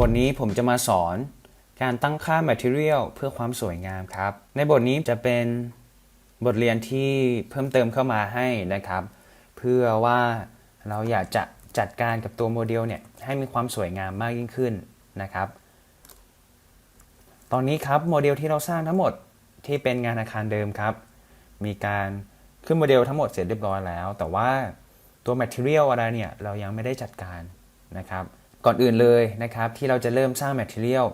บทนี้ผมจะมาสอนการตั้งค่า material เพื่อความสวยงามครับ ในบทนี้จะเป็นบทเรียนที่เพิ่มเติมเข้ามาให้นะครับ เพื่อว่าเราอยากจะจัดการกับตัวโมเดลเนี่ยให้มีความสวยงามมากยิ่งขึ้นนะครับ ตอนนี้ครับโมเดลที่เราสร้างทั้งหมดที่เป็นงานอาคารเดิมครับ มีการขึ้นโมเดลทั้งหมดเสร็จเรียบร้อยแล้ว แต่ว่าตัว material อะไรเนี่ยเรายังไม่ได้จัดการนะครับ ก่อนอื่นเลยนะครับ ที่เราจะเริ่มสร้าง material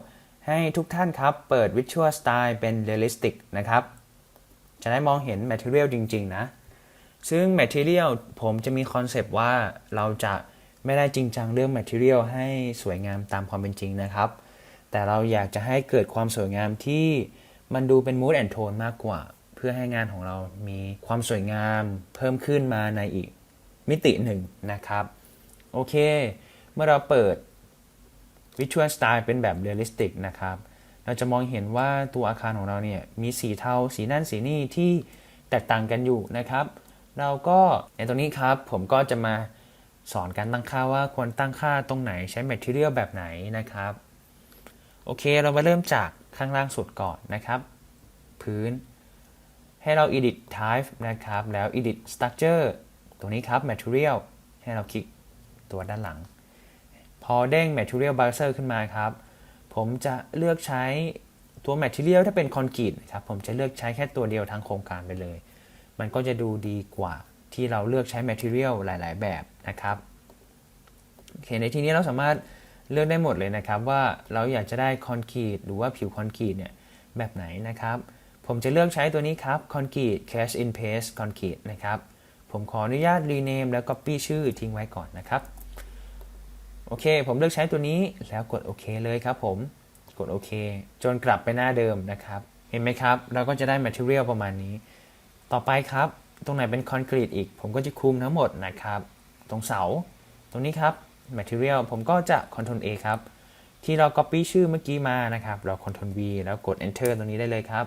ให้ทุกท่านครับ เปิด Visual Style เป็น Realistic นะครับ จะได้มองเห็น material จริง ๆ นะ ซึ่ง material ผมจะมีคอนเซปต์ว่าเราจะไม่ได้จริงจังเรื่อง material ให้สวยงามตามความเป็นจริงนะครับ แต่เราอยากจะให้เกิดความสวยงามที่มันดูเป็น mood and tone มากกว่า เพื่อให้งานของเรามีความสวยงามเพิ่มขึ้นมาในอีกมิติหนึ่งนะครับ โอเค เมื่อเราเปิด Visual Style เป็นแบบ Realistic นะครับ เราจะมองเห็นว่าตัวอาคารของเราเนี่ยมีสีเทา สีนั่นสีนี่ที่แตกต่างกันอยู่นะครับ เราก็ในตรงนี้ครับ ผมก็จะมาสอนการตั้งค่าว่าควรตั้งค่าตรงไหนใช้ Material แบบไหนนะครับ โอเค เรามาเริ่มจากข้างล่างสุดก่อนนะครับ พื้น ให้เรา edit type นะครับ แล้ว edit structure ตรงนี้ครับ material ให้เราคลิกตัวด้านหลัง พอเด้ง material browser ขึ้นมาครับ ผมจะเลือกใช้ตัว material ถ้าเป็นคอนกรีตนะครับ ผมจะเลือกใช้แค่ตัวเดียวทั้งโครงการไปเลย มันก็จะดูดีกว่าที่เราเลือกใช้ material หลาย ๆ แบบนะครับโอเคในที่นี้เราสามารถเลือกได้หมดเลยนะครับ ว่าเราอยากจะได้คอนกรีตหรือว่าผิวคอนกรีตเนี่ยแบบไหนนะครับ ผมจะเลือกใช้ตัวนี้ครับคอนกรีต cash in paste คอนกรีตนะครับ ผมขออนุญาต rename แล้ว copy ชื่อทิ้งไว้ก่อนนะครับ โอเค ผมเลือกใช้ตัวนี้แล้วกดโอเคเลยครับผม กดโอเค จนกลับไปหน้าเดิมนะครับ เห็นไหมครับ เราก็จะได้ material ประมาณนี้ ต่อไปครับ ตรงไหนเป็นคอนกรีตอีก ผมก็จะคุมทั้งหมดนะครับ ตรงเสา ตรงนี้ครับ material ผมก็จะ Ctrl A ครับ ที่เรา copy ชื่อเมื่อกี้มานะครับ เรา Ctrl V แล้วกด enter ตรงนี้ได้เลยครับ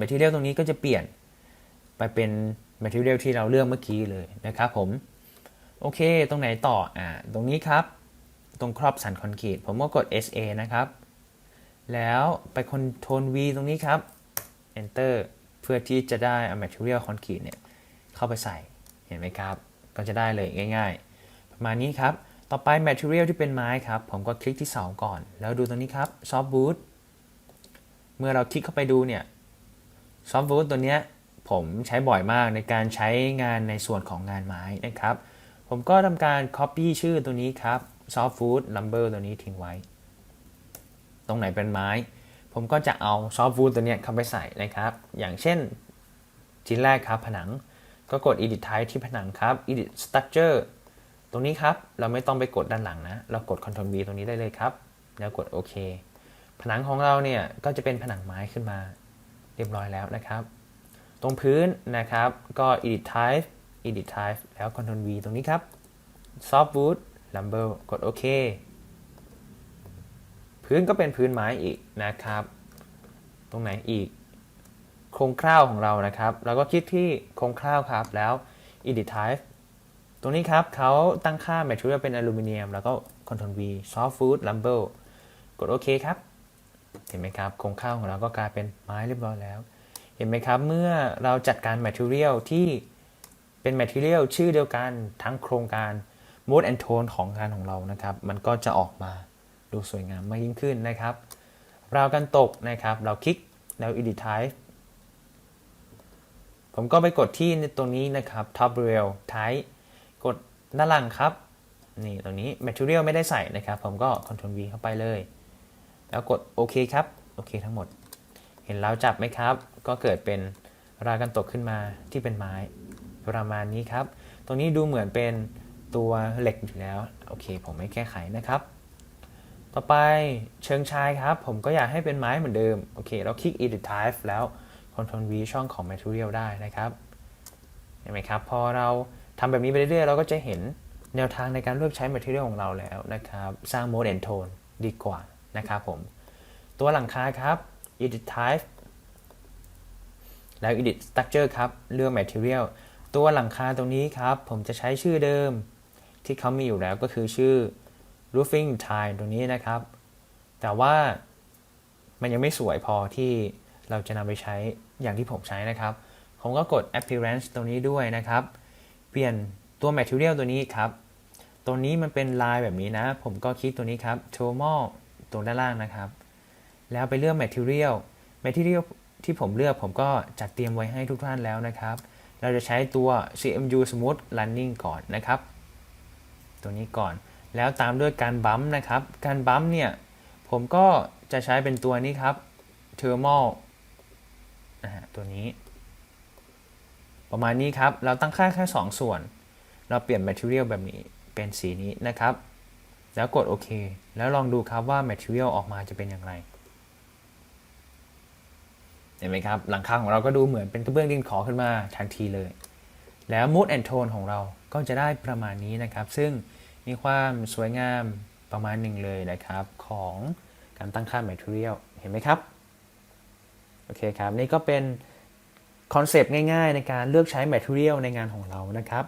material ตรงนี้ก็จะเปลี่ยน ไปเป็น material ที่เราเลือกเมื่อกี้เลยนะครับผม โอเค ตรงไหนต่อ อ่า ตรงนี้ครับ ตรงครอบสันคอนกรีต ผมก็กด SA นะครับ แล้วไปคอนโทรล V ตรงนี้ครับ Enter เพื่อที่จะได้เอา material คอนกรีตเนี่ย เข้าไปใส่ เห็นไหมครับ ก็จะได้เลยง่าย ๆ ประมาณนี้ครับ ต่อไป material ที่เป็นไม้ครับ ผมก็คลิกที่เสาก่อน แล้วดูตรงนี้ครับ soft wood เมื่อเราคลิกเข้าไปดูเนี่ย soft wood ตัวเนี้ยผมใช้บ่อยมากในการใช้งานในส่วนของงานไม้นะครับ ผมก็ทำการ copy ชื่อตัวนี้ครับ softwood lumber ตัวนี้ทิ้งไว้ ตรงไหนเป็นไม้ ผมก็จะเอา softwood ตัวเนี้ยเข้าไปใส่นะครับ อย่างเช่นชิ้นแรกครับผนัง ก็กด edit type ที่ผนังครับ edit structure ตรงนี้ครับ เราไม่ต้องไปกดด้านหลังนะ เรากด Ctrl V ตรงนี้ได้เลยครับ แล้วกดโอเค ผนังของเราเนี่ยก็จะเป็นผนังไม้ขึ้นมา เรียบร้อยแล้วนะครับ ตรงพื้นนะครับก็ edit type edit type แล้ว Ctrl V ตรงนี้ครับ softwood lumber กดโอเค พื้นก็เป็นพื้นไม้อีกนะครับ ตรงไหนอีก โครงคร่าวของเรานะครับ เราก็คลิกที่โครงคร่าวครับ แล้ว edit type ตรงนี้ครับเขาตั้งค่า material เป็นอลูมิเนียม แล้วก็ Ctrl V softwood lumber กดโอเคครับ เห็นไหมครับ โครงคร่าวของเราก็กลายเป็นไม้เรียบร้อยแล้ว เห็นไหมครับ เมื่อเราจัดการ material ที่ เป็น material ชื่อเดียวกันทั้งโครงการ mood and tone ของงานของเรานะครับ มันก็จะออกมาดูสวยงามมากยิ่งขึ้นนะครับ ราวกันตกนะครับ เราคลิกแล้ว edit type ผมก็ไปกดที่ตรงนี้นะครับ top rail type กดด้านหลังครับ นี่ตรงนี้ material ไม่ได้ใส่นะครับ ผมก็ Ctrl V เข้าไปเลย แล้วกดโอเคครับ โอเคทั้งหมด เห็นแล้วจับไหมครับ ก็เกิดเป็นราวกันตกขึ้นมาที่เป็นไม้ ประมาณนี้ครับ ตรงนี้ดูเหมือนเป็นตัวเหล็กอยู่แล้ว โอเค ผมไม่แก้ไขนะครับ ต่อไปเชิงชายครับ ผมก็อยากให้เป็นไม้เหมือนเดิม โอเค เราคลิก edit type แล้ว Ctrl V ช่องของ material ได้นะครับเห็นไหมครับ พอเราทำแบบนี้ไปเรื่อยๆ เราก็จะเห็นแนวทางในการเลือกใช้ material ของเราแล้วนะครับ สร้าง mode and tone ดีกว่านะครับผม ตัวหลังคาครับ edit type แล้ว edit structure ครับ เลือก material ตัวหลังคาตรงนี้ครับ ผมจะใช้ชื่อเดิมที่เขามีอยู่แล้วก็คือชื่อ roofing tile ตรงนี้นะครับ แต่ว่ามันยังไม่สวยพอที่เราจะนำไปใช้อย่างที่ผมใช้นะครับ ผมก็กด appearance ตรงนี้ด้วยนะครับ เปลี่ยนตัว material ตัวนี้ครับ ตัวนี้มันเป็นลายแบบนี้นะ ผมก็คลิกตัวนี้ครับ thermal ตรงด้านล่างนะครับ แล้วไปเลือก material material ที่ผมเลือกผมก็จัดเตรียมไว้ให้ทุกท่านแล้วนะครับ เราจะใช้ตัว CMU Smooth Running ก่อนนะครับ ตัวนี้ก่อน แล้วตามด้วยการบัมนะครับ การบัมเนี่ย ผมก็จะใช้เป็นตัวนี้ครับ thermal นะฮะตัวนี้ ประมาณนี้ครับ เราตั้งค่าแค่ 2 ส่วน เราเปลี่ยน material แบบนี้ เป็นสีนี้นะครับ แล้วกดโอเค แล้วลองดูครับว่า material ออกมาจะเป็นอย่างไร เห็นไหมครับ หลังคาของเราก็ดูเหมือนเป็นกระเบื้องดินขอขึ้นมาทันทีเลย แล้ว mood and tone ของเราก็จะได้ประมาณนี้นะครับ ซึ่งมีความสวยงามประมาณหนึ่งเลยนะครับ ของการตั้งค่า material เห็นไหมครับ โอเคครับ นี่ก็เป็นคอนเซปต์ง่ายๆ ในการเลือกใช้ material ในงานของเรานะครับ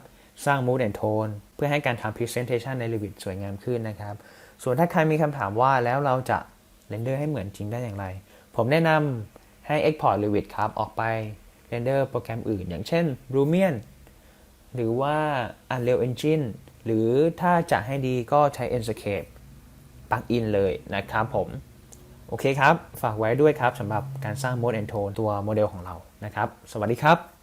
สร้าง mood and tone เพื่อให้การทำ presentation ใน Revit สวยงามขึ้นนะครับ ส่วนถ้าใครมีคำถามว่าแล้วเราจะเรนเดอร์ให้เหมือนจริงได้อย่างไร ผมแนะนำ ให้ export Revit ครับ ออกไปเรนเดอร์โปรแกรมอื่น อย่างเช่น Lumion หรือว่า Unreal Engine หรือถ้าจะให้ดีก็ใช้ Enscape ปลั๊กอินเลยนะครับผม โอเคครับ ฝากไว้ด้วยครับสำหรับการสร้าง Mode and Tone ตัวโมเดลของเรานะครับ สวัสดีครับ